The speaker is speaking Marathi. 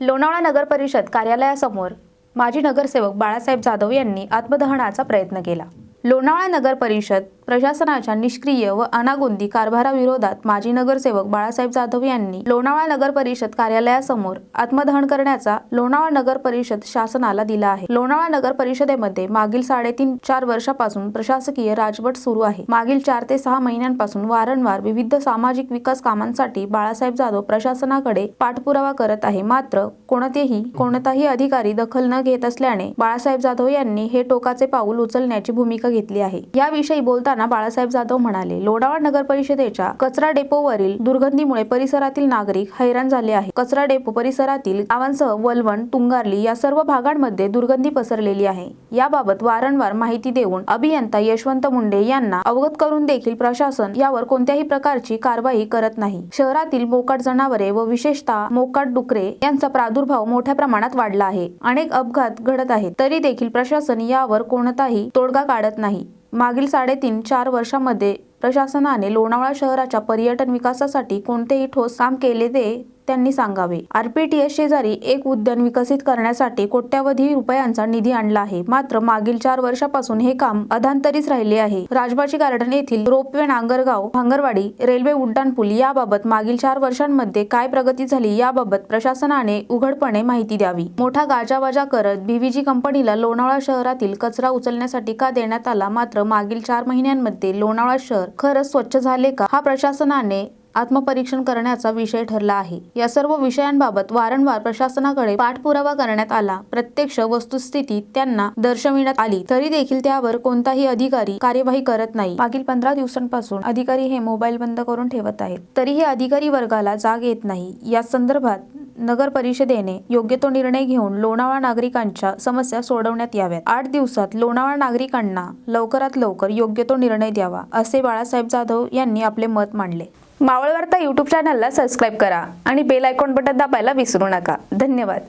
लोणावळा नगर परिषद कार्यालयासमोर माजी नगरसेवक बाळासाहेब जाधव यांनी आत्मदहनाचा प्रयत्न केला. लोणावळा नगर परिषद प्रशासनाच्या निष्क्रिय व अनागोंदी कारभाराविरोधात माजी नगरसेवक बाळासाहेब जाधव यांनी लोणावळा नगर परिषद कार्यालयासमोर आत्मदहन करण्याचा लोणावळा नगर परिषद शासनाला दिला आहे. लोणावळा नगर परिषदेमध्ये मागील साडेतीन चार वर्षापासून प्रशासकीय राजवट सुरू आहे. मागील चार ते सहा महिन्यांपासून वारंवार विविध सामाजिक विकास कामांसाठी बाळासाहेब जाधव प्रशासनाकडे पाठपुरावा करत आहे. मात्र कोणतेही कोणताही अधिकारी दखल न घेत असल्याने बाळासाहेब जाधव यांनी हे टोकाचे पाऊल उचलण्याची भूमिका घेतली आहे. याविषयी बोलताना बाळासाहेब जाधव म्हणाले लोणावळा नगर परिषदेच्या कचरा डेपोवरील दुर्गंधीमुळे परिसरातील नागरिक हैराण झाले आहे कचरा डेपो परिसरातील गावांसह वलवण तुंगारली या सर्व भागांमध्ये दुर्गंधी पसरलेली आहे. याबाबत वारंवार माहिती देऊन अभियंता यशवंत मुंडे यांना अवगत करून देखील प्रशासन यावर कोणत्याही प्रकारची कारवाई करत नाही. शहरातील मोकाट जनावरे व विशेषतः मोकाट डुकरे यांचा प्रादुर्भाव मोठ्या प्रमाणात वाढला आहे. अनेक अपघात घडत आहेत. तरी देखील प्रशासन यावर कोणताही तोडगा काढत नाही. मागील साडेतीन चार वर्षामध्ये प्रशासनाने लोणावळा शहराच्या पर्यटन विकासासाठी कोणतेही ठोस काम केले ते त्यांनी सांगावे. आरपीटीएस शेजारी एक उद्यान विकसित करण्यासाठी कोट्यावधी रुपयांचा निधी आणला आहे. मात्र मागील चार वर्षापासून हे काम अधांतरीच राहिले आहे. राजबाशी गार्डन येथील रोपवे नांगरगाव भांगरवाडी रेल्वे उड्डाणपूल याबाबत मागील चार वर्षांमध्ये काय प्रगती झाली याबाबत प्रशासनाने उघडपणे माहिती द्यावी. मोठा गाजावाजा करत बीव्हीजी कंपनीला लोणावळा शहरातील कचरा उचलण्यासाठी का देण्यात आला? मात्र मागील चार महिन्यांमध्ये लोणावळा शहर खरंच स्वच्छ झाले का? हा प्रशासनाने आत्मपरीक्षण करण्याचा विषय ठरला आहे. या सर्व विषयांबाबत वारंवार प्रशासनाकडे पाठपुरावा करण्यात आला. प्रत्यक्ष वस्तुस्थिती त्यांना दर्शविण्यात आली. तरी देखील त्यावर कोणताही अधिकारी कार्यवाही करत नाही. मागील पंधरा दिवसांपासून अधिकारी हे मोबाईल बंद करून ठेवत आहेत. तरीही अधिकारी वर्गाला जाग येत नाही. या संदर्भात नगर परिषदेने योग्य तो निर्णय घेऊन लोणावळा नागरिकांच्या समस्या सोडवण्यात याव्यात. आठ दिवसात लोणावळा नागरिकांना लवकरात लवकर योग्य तो निर्णय द्यावा असे बाळासाहेब जाधव यांनी आपले मत मांडले. मावळवार्ता यूट्यूब चॅनलला सबस्क्राईब करा आणि बेल आयकॉन बटन दाबायला विसरू नका. धन्यवाद.